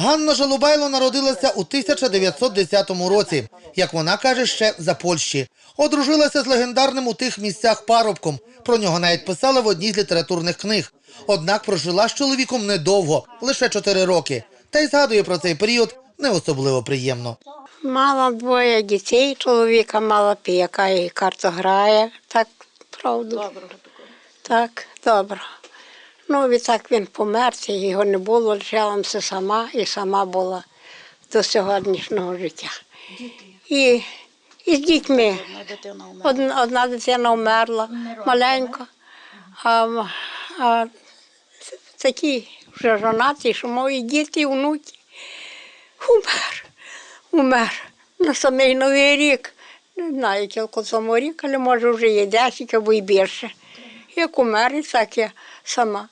Ганна Жалубайло народилася у 1910 році, як вона каже, ще за Польщі. Одружилася з легендарним у тих місцях парубком. Про нього навіть писали в одній з літературних книг. Однак прожила з чоловіком недовго, лише 4 роки. Та й згадує про цей період не особливо приємно. Мала двоє дітей, чоловіка мала піяка і карту грає. Так, правду? Добре. Так, добре. Ну, відтак він помер, його не було, лишилася сама і сама була до сьогоднішнього життя. І, і з дітьми. Одна, одна дитина вмерла, маленька, а, а такі вже жонаті, що мої діти і внуки. Умер, умер на самий новий рік. Не знаю, тільки цьому рік, але може вже є 10 або й більше. Як умер, і так я сама.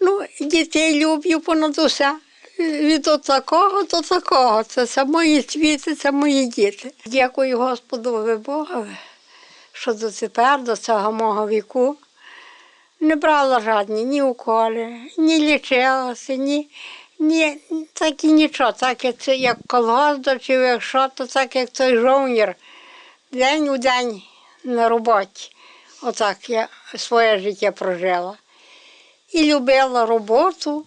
Ну, дітей люблю понад усе. Від такого до такого. Це, це мої світи, це мої діти. Дякую Господу Богові, що дотепер, до цього мого віку, не брала жодні ні уколи, ні лічилася, ні, ні так і нічого. Так як це як колгосп, чи як то так як той жовнір. День у день на роботі. Отак я своє життя прожила. І любила роботу,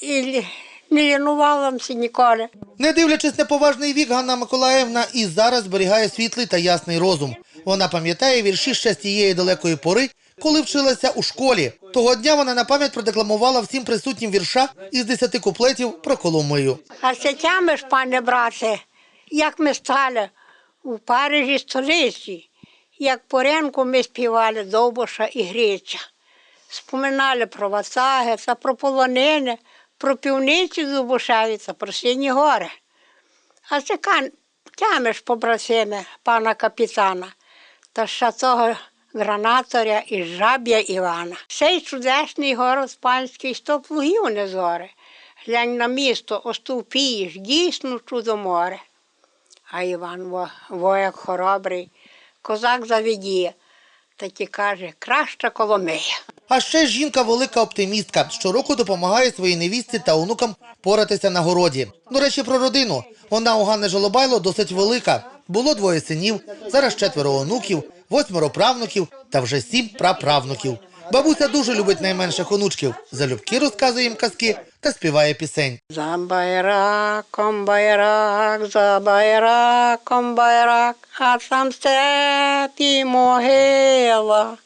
і не лінувалася ніколи. Не дивлячись на поважний вік, Ганна Миколаївна і зараз зберігає світлий та ясний розум. Вона пам'ятає вірші ще з тієї далекої пори, коли вчилася у школі. Того дня вона на пам'ять продекламувала всім присутнім вірша із десяти куплетів про Коломию. А це тямиш, пане брате, як ми стали у Парижі столиці, як по ринку ми співали Довбуша і Гриця. Споминали про Васаги, та про полонини, про півниці Дубушеві та про Сині гори. А це тямиш побратими пана капітана та ще того гранаторя із жаб'я Івана. Цей чудесний город панський сто плугів не зоре. Глянь на місто, остовпієш, дійсно чудо море. А Іван во- вояк хоробрий, козак завідіє, та ті каже, краща Коломия. А ще жінка велика оптимістка. Щороку допомагає своїй невістці та онукам поратися на городі. До речі, про родину. Вона у Ганни Жолобайло досить велика. Було двоє синів, зараз четверо онуків, восьмеро правнуків та вже сім праправнуків. Бабуся дуже любить найменших онучків. Залюбки розказує їм казки та співає пісень. За байраком байрак, за байраком байрак, а там степі могила.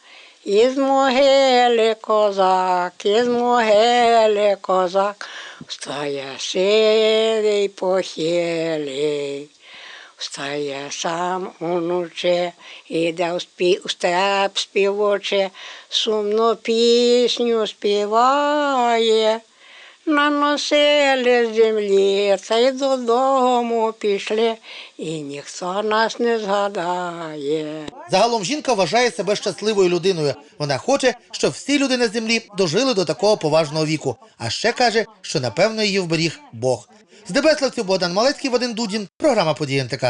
Із могили козак, із могили козак, встає сивий похилий. Встає сам уноче, іде у, спі, у степ співоче, сумну пісню співає. Наносили з землі, та й додому пішли, і ніхто нас не згадає. Загалом жінка вважає себе щасливою людиною. Вона хоче, щоб всі люди на землі дожили до такого поважного віку. А ще каже, що напевно її вберіг Бог. З Дебеславців Богдан Малецький, Вадим Дудін, програма «Події НТК».